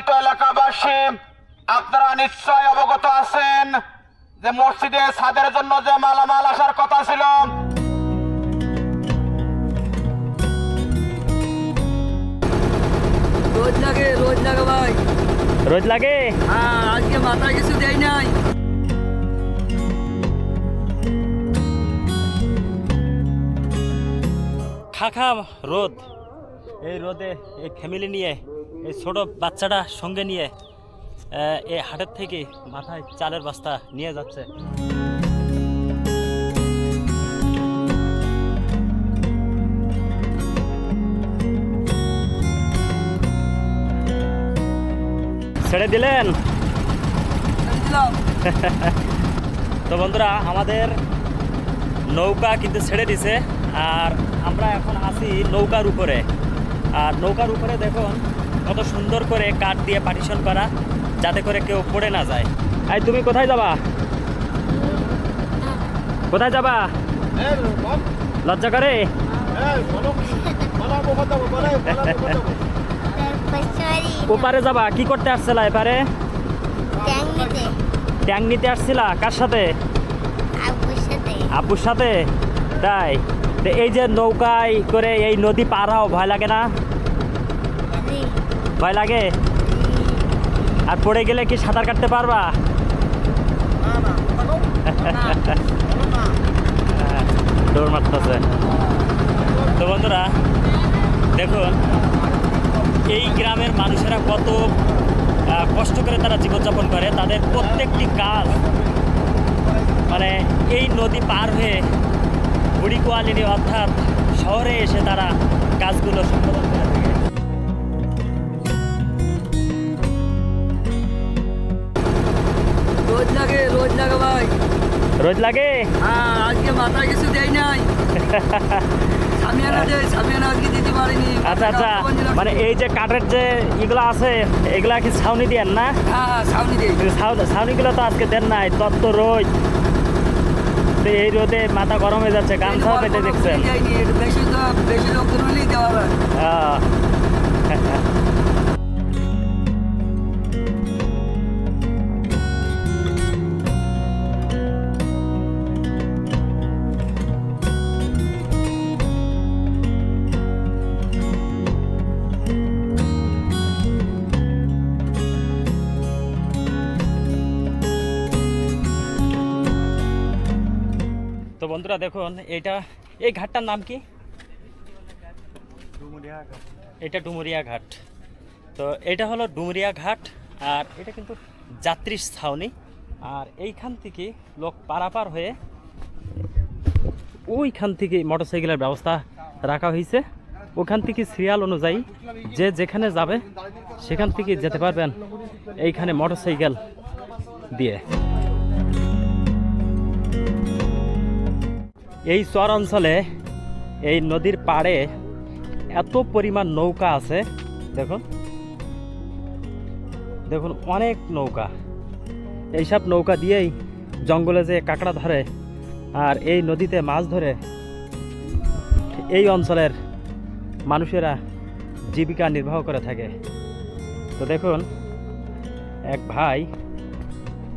সম্মানিত এলাকাবাসী আপনারা নিশ্চয় অবগত আছেন যে মসজিদে ছাদের জন্য যে মালামাল আসার কথা ছিল। রোজ লাগে রোজ লাগে ভাই। রোজ লাগে? হ্যাঁ আজকে মাথায় কিছু দেয় নাই। খাখা রোদ। এই রোদে এই ফ্যামিলি নিয়ে এই ছোট বাচ্চাটা সঙ্গে নিয়ে এই হাটের থেকে মাথায় চালের বস্তা নিয়ে যাচ্ছে। ছেড়ে দিলেন? তো বন্ধুরা আমাদের নৌকা কিন্তু ছেড়ে দিছে আর আমরা এখন আছি নৌকার উপরে। আর নৌকার উপরে দেখুন কত সুন্দর করে কাঠ দিয়ে পার্টিশন করা, যাতে করে কেউ পড়ে না যায়। এই, তুমি কোথায় যাবা? কোথায় যাবা? লজ্জা করে? ওপারে যাবা, কি করতে আসছিলা এপারে? ট্যাং নিতে আসছিলা, কার সাথে? আব্বুর সাথে। তাই এই যে নৌকায় করে এই নদী পার হও, ভয় লাগে না? ভয় লাগে? আর পড়ে গেলে কি সাঁতার কাটতে পারবা? হ্যাঁ, দৌড় মারতেছে। তো বন্ধুরা দেখুন এই গ্রামের মানুষেরা কত কষ্ট করে তারা জীবনযাপন করে। তাদের প্রত্যেকটি কাজ মানে এই নদী পার হয়ে বুড়ি কোয়ালিটি অর্থাৎ শহরে এসে তারা কাজগুলো সম্পাদন করে। লাগে রোজ লাগে ভাই। রোজ লাগে? হ্যাঁ আজকে মাথায় কিছু দেয় নাই। আচ্ছা আচ্ছা। মানে এই যে কাঠের যে এগুলো আছে এগুলা কি ছাউনি দেন না? হ্যাঁ হ্যাঁ ছাউনিগুলো তো আজকে দেন নাই তত্ত্ব রোদ তো এই রোদে মাথা গরম হয়ে যাচ্ছে গামছা পেতে দেখছেন। বেশি লোক দেওয়া হবে বন্ধুরা দেখুন, এটা, এই ঘাটটার নাম কি? এটা ডুমুরিয়া ঘাট। তো এটা হলো ডুমুরিয়া ঘাট, আর এটা কিন্তু যাত্রী ছাউনি। আর এইখান থেকে লোক পারাপার হয়ে ওইখান থেকে মোটরসাইকেলের ব্যবস্থা রাখা হয়েছে। ওখান থেকে সিরিয়াল অনুযায়ী যে যেখানে যাবে, সেখান থেকে যেতে পারবেন এইখানে মোটরসাইকেল দিয়ে। এই চর অঞ্চলে, এই নদীর পাড়ে এত পরিমাণ নৌকা আছে। দেখুন। দেখুন অনেক নৌকা। এইসব নৌকা দিয়েই জঙ্গলে যে কাঁকড়া ধরে আর এই নদীতে মাছ ধরে, এই অঞ্চলের মানুষেরা জীবিকা নির্বাহ করে থাকে। তো দেখুন, এক ভাই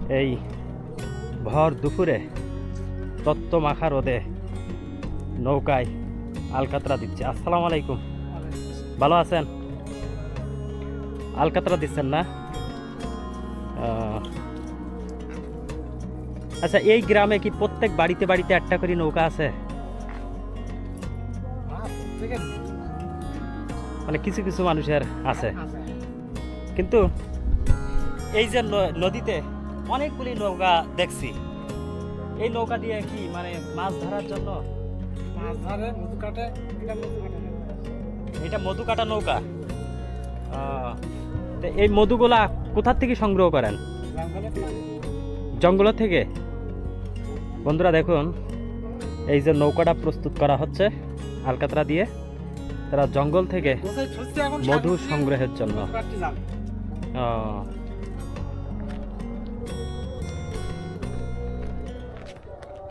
এই ভর দুপুরে তত্ত্ব মাখা রোদে নৌকায় আলকাতরা দিচ্ছে। আসসালামু আলাইকুম। ভালো আছেন? আলকাতরা দিচ্ছেন না? আচ্ছা এই গ্রামে কি প্রত্যেক বাড়িতে বাড়িতে একটা করে নৌকা আছে? মানে কিছু কিছু মানুষের আছে। কিন্তু এই যে নদীতে অনেকগুলি নৌকা দেখছি। এই নৌকা দিয়ে কি মানে মাছ ধরার জন্য এটা মধু কাটা। নৌকা। এই মধুগুলা কোথার থেকে সংগ্রহ করেন? জঙ্গল থেকে। বন্ধুরা দেখুন এই যে নৌকাটা প্রস্তুত করা হচ্ছে আলকাতরা দিয়ে তারা জঙ্গল থেকে মধু সংগ্রহের জন্য।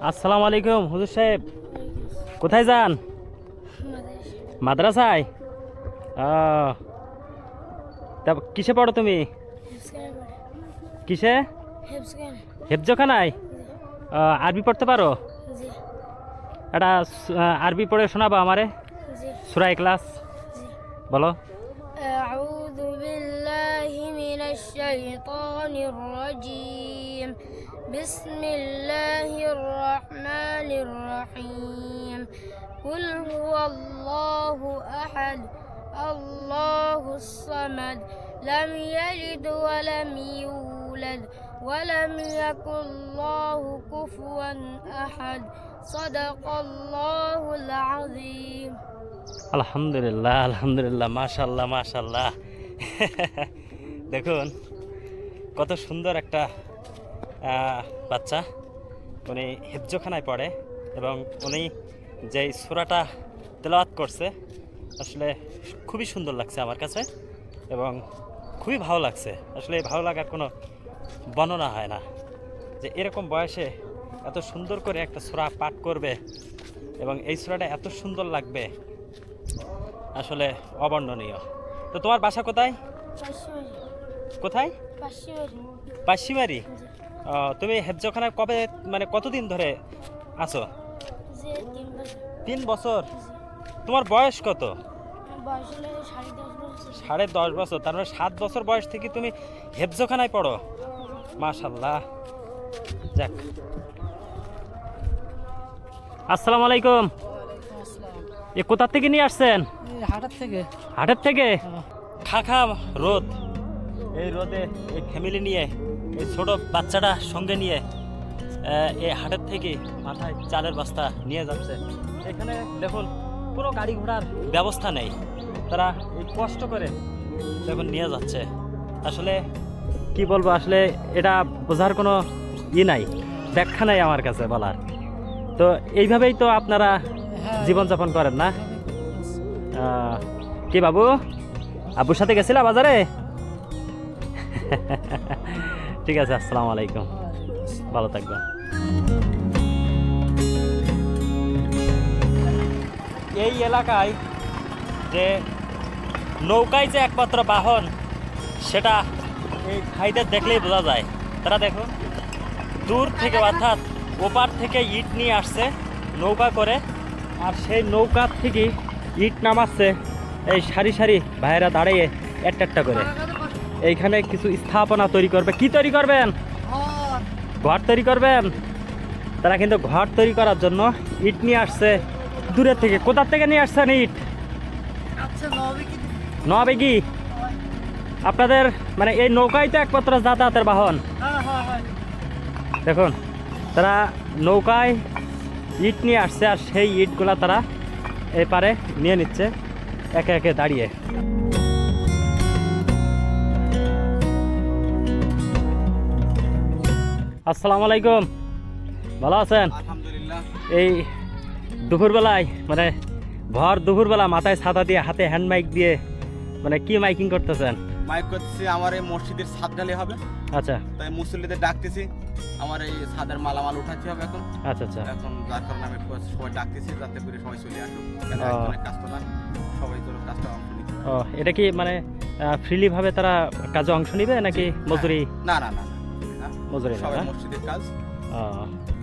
আসসালামু আলাইকুম হুজুর সাহেব। কোথায় যান মাদ্রাসায় আহ, তা কিসে পড়ো তুমি কিসে হেফজখানায় আহ, আরবি পড়তে পারো জি একটা সু- আহ, আরবি পড়ে শোনাবো আমারে জি সুরাই ক্লাস বলো أعوذ بالله من الشيطان الرجيم بسم الله الرحمن الرحيم قل هو الله أحد الله الصمد لم يلد ولم يولد ولم يكن له كفوا أحد صدق الله العظيم আলহামদুলিল্লাহ আলহামদুলিল্লাহ মাশাল্লাহ মাশাল্লাহ দেখুন কত সুন্দর একটা আহ, বাচ্চা উনি হেফজোখানায় পড়ে এবং উনি যেই সুরাটা তেলাওয়াত করছে আসলে খুবই সুন্দর লাগছে আমার কাছে এবং খুবই ভালো লাগছে। আসলে এই ভালো লাগার কোনো বর্ণনা হয় না যে এরকম বয়সে এত সুন্দর করে একটা সুরা পাঠ করবে এবং এই সুরাটা এত সুন্দর লাগবে আসলে অবর্ণনীয়। তো তোমার বাসা কোথায়? কোথায়? পাশিমারি তুমি হেফজখানায় কবে মানে কতদিন ধরে আছো? তিন বছর। তোমার বয়স কত? সাড়ে দশ বছর। তার মানে সাত বছর বয়স থেকে তুমি হেফজখানায় পড়ো? মাশাল্লাহ। যাক। আসসালামু আলাইকুম। এ কোথা থেকে নিয়ে আসছেন? হাটার থেকে। হাটের থেকে? খাখা রোদ। এই রোদে এই ফ্যামিলি নিয়ে এই ছোট বাচ্চাটা সঙ্গে নিয়ে এই হাটের থেকে মাথায় চালের বস্তা নিয়ে যাচ্ছে। এখানে দেখুন কোনো গাড়ি ঘোড়ার ব্যবস্থা নেই। তারা এই কষ্ট করে দেখুন নিয়ে যাচ্ছে। আসলে কি বলব আসলে এটা বোঝার কোনো ই নাই ব্যাখ্যা নাই আমার কাছে বলার। তো এইভাবেই তো আপনারা জীবনযাপন করেন না? কি বাবু? আব্বুর সাথে গেছিলা বাজারে? ঠিক আছে, আসসালামু আলাইকুম। ভালো থাকবেন। এই এলাকায় যে নৌকায় যে একমাত্র বাহন, সেটা এই ভাইদের দেখলেই বোঝা যায়। তারা দেখুন, দূর থেকে অর্থাৎ ওপার থেকে ইট নিয়ে আসছে, নৌকা করে, আর সেই নৌকা থেকে ইট নামাচ্ছে এই সারি সারি ভাইয়েরা দাঁড়িয়ে একটা একটা করে। এইখানে কিছু স্থাপনা তৈরি করবে। কি তৈরি করবেন? ঘর তৈরি করবেন? তারা কিন্তু ঘর তৈরি করার জন্য ইট নিয়ে আসছে। দূরের থেকে। কোথার থেকে নিয়ে আসছেন ইট? নবে কি আপনাদের মানে এই নৌকাই তো একমাত্র যাতায়াতের বাহন। দেখুন তারা নৌকায় ইট নিয়ে আসছে আর সেই ইটগুলা তারা এপারে নিয়ে নিচ্ছে একে একে দাঁড়িয়ে। আসসালামু আলাইকুম। ভালো আছেন? আলহামদুলিল্লাহ। এই দুপুরবেলায় মানে ভর দুপুরবেলা মাথায় ছাতা দিয়ে হাতে হ্যান্ড মাইক দিয়ে মানে কি মাইকিং করতেছেন? মাইক করতেছি আমার এই মসজিদের ছাদ ঢালি হবে। আচ্ছা। তাই মুসল্লিদের ডাকতেছি আমার এই ছাদের মালামাল উঠাতে হবে এখন। আচ্ছা আচ্ছা। এখন যার কারণে আমি সবাই ডাকতেছি যাতে করে সবাই চলে আসুক। সবাই তোর কাজটা অংশ নিতে ও এটা কি মানে ফ্রিলি ভাবে তারা কাজে অংশ নিবে নাকি মজুরি? না না, না। মজুরি সবাই মসজিদের কাজ ও,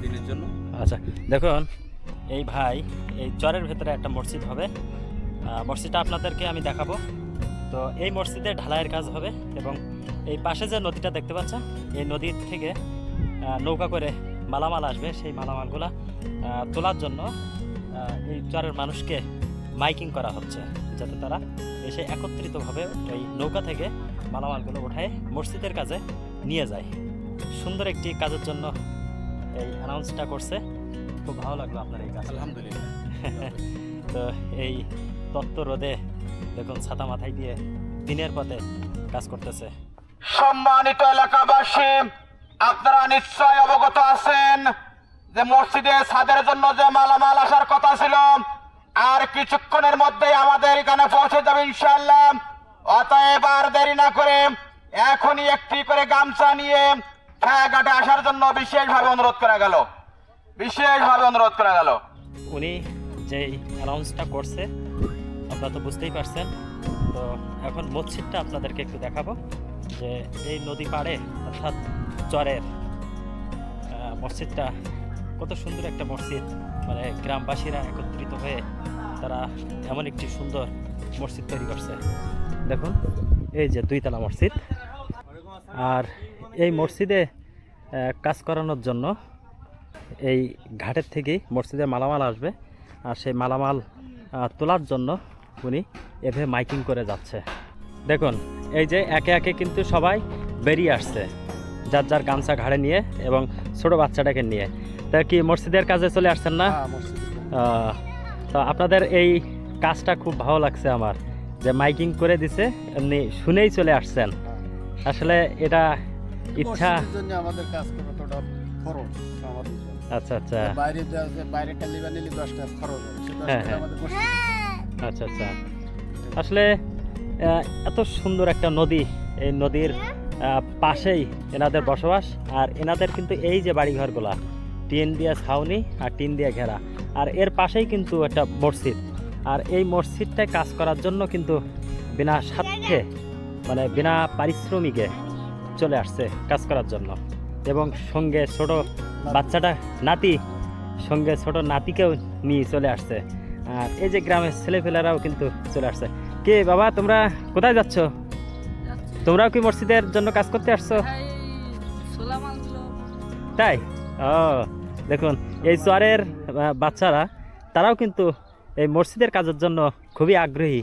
দিনের জন্য। আচ্ছা দেখুন এই ভাই এই চরের ভেতরে একটা মসজিদ হবে। মসজিদটা আপনাদেরকে আমি দেখাবো। তো এই মসজিদে ঢালাইয়ের কাজ হবে এবং এই পাশে যে নদীটা দেখতে পাচ্ছেন এই নদীর থেকে নৌকা করে মালামাল আসবে সেই মালামালগুলা তোলার জন্য এই চরের মানুষকে মাইকিং করা হচ্ছে যাতে তারা এসে একত্রিতভাবে এই নৌকা থেকে মালামালগুলো উঠায় মসজিদের কাজে নিয়ে যায়। সুন্দর একটি কাজের জন্য এই অ্যানাউন্সটা করছে। খুব ভালো লাগল আপনার এই কাজ আলহামদুলিল্লাহ। তো এই তত্ত্ব রোদে দেখুন ছাতা মাথায় দিয়ে দিনের পথে কাজ করতেছে। সম্মানিত এলাকাবাসী আপনারা নিশ্চয় অবগত আছেন যে মসজিদে ছাদের জন্য যে মালামাল আসার কথা ছিল আর কিছুক্ষণের মধ্যেই আমাদের এখানে পৌঁছে যাবে ইনশাআল্লাহ। অতএব আর দেরি না করে এখনই একটি করে গামছা নিয়ে ঘাটে আসার জন্য বিশেষভাবে অনুরোধ করা গেল। বিশেষভাবে অনুরোধ করা গেল। উনি যেই অ্যানাউন্সটা করছে, আপনারা তো বুঝতেই পারছেন। তো এখন মসজিদটা আপনাদেরকে একটু দেখাবো যে এই নদী পাড়ে, অর্থাৎ চরের মসজিদটা কত সুন্দর একটা মসজিদ। মানে গ্রামবাসীরা একত্রিত হয়ে তারা এমন একটি সুন্দর মসজিদ তৈরি করছে। দেখুন, এই যে দুইতলা মসজিদ। আর এই মসজিদে কাজ করানোর জন্য এই ঘাটের থেকেই মসজিদে মালামাল আসবে। আর সেই মালামাল তোলার জন্য উনি এভাবে মাইকিং করে যাচ্ছে। দেখুন এই যে একে একে কিন্তু সবাই বেরিয়ে আসছে যার যার গামছা ঘাড়ে নিয়ে এবং ছোট বাচ্চাটাকে নিয়ে। তা কি মসজিদের কাজে চলে আসছেন না? আহ, তো আপনাদের এই কাজটা খুব ভালো লাগছে আমার যে মাইকিং করে দিছে এমনি শুনেই চলে আসছেন। আসলে এটা ইচ্ছা জন্য আমাদের কাজ করা খরচ আমাদের। আচ্ছা আচ্ছা। বাইরে যা- বাইরে টালিবা নিলে দশ টাকা খরচ হবে। হ্যাঁ, হ্যাঁ। আমাদের আচ্ছা আচ্ছা। আসলে এত সুন্দর একটা নদী এই নদীর পাশেই এনাদের বসবাস। আর এনাদের কিন্তু এই যে বাড়িঘরগুলা টিন দিয়ে ছাউনি আর টিন দিয়ে ঘেরা। আর এর পাশেই কিন্তু একটা মসজিদ। আর এই মসজিদটায় কাজ করার জন্য কিন্তু বিনা স্বার্থে মানে বিনা পারিশ্রমিকে চলে আসছে কাজ করার জন্য। এবং সঙ্গে ছোট বাচ্চাটা নাতি সঙ্গে ছোট নাতিকেও নিয়ে চলে আসছে। আর এই যে গ্রামের ছেলেপেলেরাও কিন্তু চলে আসছে। কে বাবা তোমরা কোথায় যাচ্ছ? তোমরাও কি মসজিদের জন্য কাজ করতে আসছো? তাই? ও দেখুন এই চরের বাচ্চারা তারাও কিন্তু এই মসজিদের কাজের জন্য খুবই আগ্রহী।